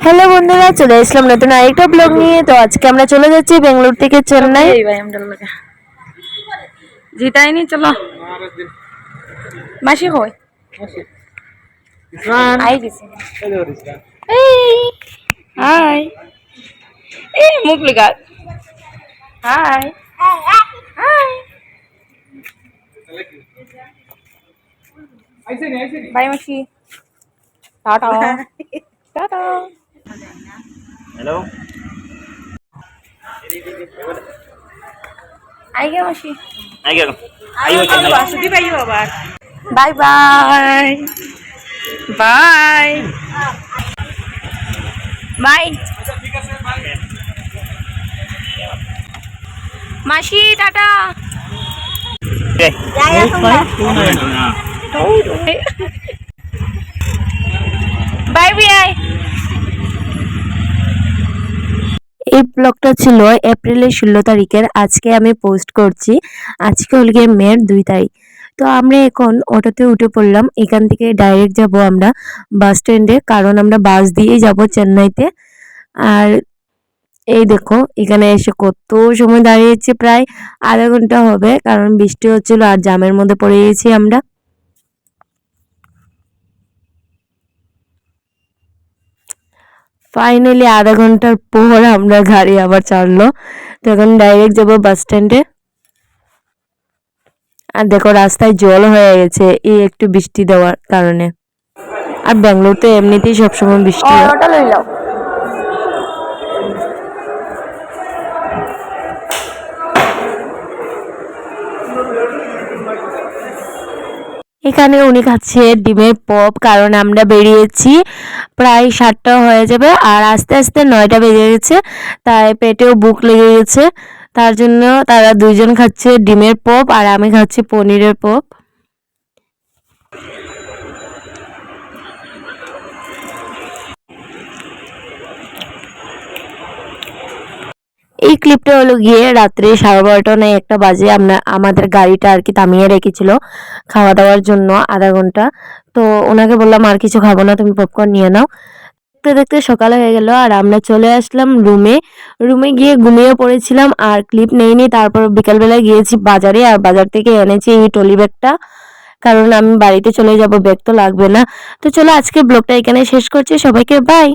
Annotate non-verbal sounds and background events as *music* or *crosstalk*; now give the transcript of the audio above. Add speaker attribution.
Speaker 1: Hello বন্ধুরা চলে আসলাম নতুন আরেকটা ব্লগ নিয়ে। তো আজকে আমরা চলে যাচ্ছি বেঙ্গালুরু থেকে চেন্নাই।
Speaker 2: জিতাইনি চলো। মাসি কই? আই গেছি এই হাই। এই মুখ লিগাল হাই। হাই। বাই মাসি। টাটা। *laughs* টাটা।
Speaker 3: হ্যালো
Speaker 2: আই গে মাসি।
Speaker 3: আই গেল আই হচ্ছে না
Speaker 2: বাসুদি পাই আবার বাই বাই। বাই। বাই। মাসি টাটা। বাই *laughs* বাই
Speaker 1: এই ব্লগটা ছিল এপ্রিলের ষোলো তারিখের। আজকে আমি পোস্ট করছি। আজকে হল গিয়ে মের দুই তারিখ। তো আমরা এখন অটোতে উঠে পড়লাম। এখান থেকে ডাইরেক্ট যাব আমরা বাস স্ট্যান্ডে কারণ আমরা বাস দিয়েই যাব চেন্নাইতে। আর এই দেখো, এখানে এসে কত সময় দাঁড়িয়েছি প্রায় আধা ঘণ্টা হবে, কারণ বৃষ্টি হচ্ছিল আর জামের মধ্যে পড়ে গেছি আমরা। ফাইনালি আধা ঘণ্টার পর আমরা গাড়ি আবার ছাড়লো তো এখন ডাইরেক্ট যাব বাস স্ট্যান্ডে আর দেখো, রাস্তায় জল হয়ে গেছে, এই একটু বৃষ্টি দেওয়ার কারণে। আর ব্যাঙ্গালোর তো এমনিতেই সবসময় বৃষ্টি হয়। এখানে উনি খাচ্ছে ডিমের পপ, কারণ আমরা বেরিয়েছি, প্রায় সাতটা হয়ে যাবে, আর আস্তে আস্তে নয়টা বেজে গেছে, তাই পেটেও বুক লেগে গেছে। তার জন্য তারা দুইজন খাচ্ছে ডিমের পপ, আর আমি খাচ্ছি পনিরের পপ। এই ক্লিপটা হলো গিয়ে রাত্রে সাড়ে বারোটা নয় একটা বাজে আমরা, আমাদের গাড়িটা আর কি থামিয়ে রেখেছিল খাওয়া দাওয়ার জন্য আধা ঘণ্টা। তো ওনাকে বললাম, আর কিছু খাব না, তুমি পপকর্ন নিয়ে নাও। দেখতে দেখতে সকাল হয়ে গেল আর আমরা চলে আসলাম রুমে। রুমে গিয়ে ঘুমিয়ে পড়েছিলাম আর ক্লিপ নেইনি। তারপর বিকালবেলায় গিয়েছি বাজারে আর বাজার থেকে এনেছি এই টলি ব্যাগটা। কারণ আমি বাড়িতে চলে যাব, ব্যাগ তো লাগবে না। তো চলো আজকে ব্লগটা এখানে শেষ করছি। সবাইকে বাই